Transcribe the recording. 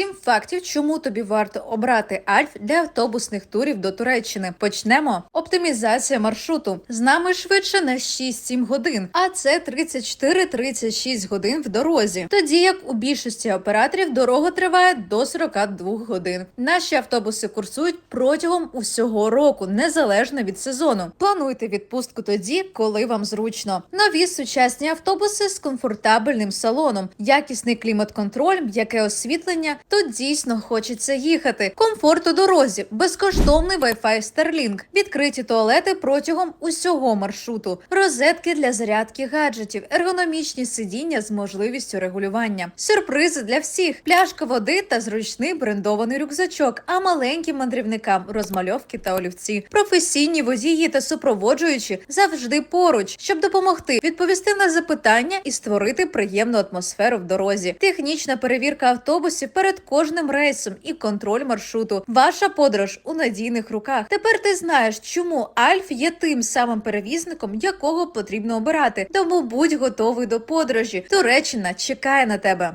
Сім фактів, чому тобі варто обрати Альф для автобусних турів до Туреччини. Почнемо. Оптимізація маршруту з нами швидше на 6-7 годин, а це 34-36 годин в дорозі. Тоді як у більшості операторів дорога триває до 42 годин. Наші автобуси курсують протягом усього року, незалежно від сезону. Плануйте відпустку тоді, коли вам зручно. Нові сучасні автобуси з комфортабельним салоном, якісний клімат-контроль, м'яке освітлення. Тут дійсно хочеться їхати. Комфорт у дорозі, безкоштовний Wi-Fi Starlink, відкриті туалети протягом усього маршруту, розетки для зарядки гаджетів, ергономічні сидіння з можливістю регулювання, сюрпризи для всіх, пляшка води та зручний брендований рюкзачок. А маленьким мандрівникам розмальовки та олівці, професійні водії та супроводжуючі завжди поруч, щоб допомогти відповісти на запитання і створити приємну атмосферу в дорозі. Технічна перевірка автобусів кожним рейсом і контроль маршруту. Ваша подорож у надійних руках. Тепер ти знаєш, чому Альф є тим самим перевізником, якого потрібно обирати. Тому будь готовий до подорожі. Туреччина чекає на тебе.